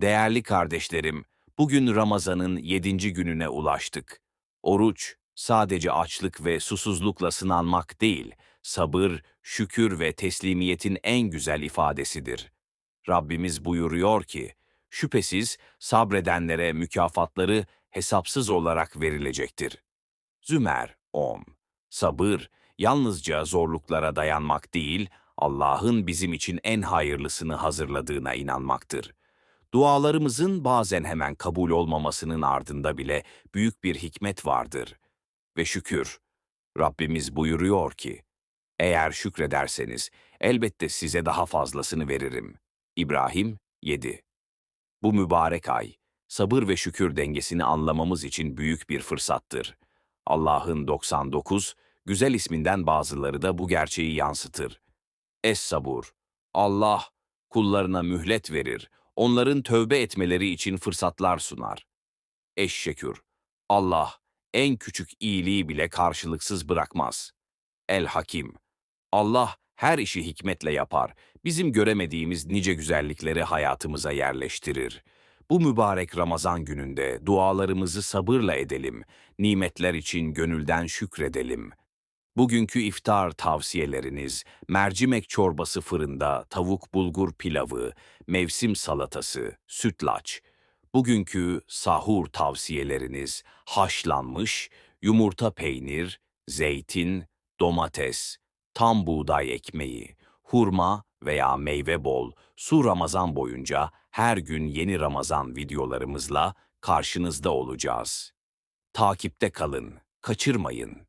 Değerli kardeşlerim, bugün Ramazan'ın yedinci gününe ulaştık. Oruç, sadece açlık ve susuzlukla sınanmak değil, sabır, şükür ve teslimiyetin en güzel ifadesidir. Rabbimiz buyuruyor ki, şüphesiz sabredenlere mükafatları hesapsız olarak verilecektir. Zümer 10. Sabır, yalnızca zorluklara dayanmak değil, Allah'ın bizim için en hayırlısını hazırladığına inanmaktır. Dualarımızın bazen hemen kabul olmamasının ardında bile büyük bir hikmet vardır. Ve şükür, Rabbimiz buyuruyor ki, eğer şükrederseniz elbette size daha fazlasını veririm. İbrahim 7 Bu mübarek ay, sabır ve şükür dengesini anlamamız için büyük bir fırsattır. Allah'ın 99, güzel isminden bazıları da bu gerçeği yansıtır. Es-sabur, Allah kullarına mühlet verir, onların tövbe etmeleri için fırsatlar sunar. Eş-şekür, Allah en küçük iyiliği bile karşılıksız bırakmaz. El-Hakim, Allah her işi hikmetle yapar, bizim göremediğimiz nice güzellikleri hayatımıza yerleştirir. Bu mübarek Ramazan gününde dualarımızı sabırla edelim, nimetler için gönülden şükredelim. Bugünkü iftar tavsiyeleriniz, mercimek çorbası fırında, tavuk bulgur pilavı, mevsim salatası, sütlaç. Bugünkü sahur tavsiyeleriniz, haşlanmış, yumurta peynir, zeytin, domates, tam buğday ekmeği, hurma veya meyve bol, su Ramazan boyunca her gün yeni Ramazan videolarımızla karşınızda olacağız. Takipte kalın, kaçırmayın.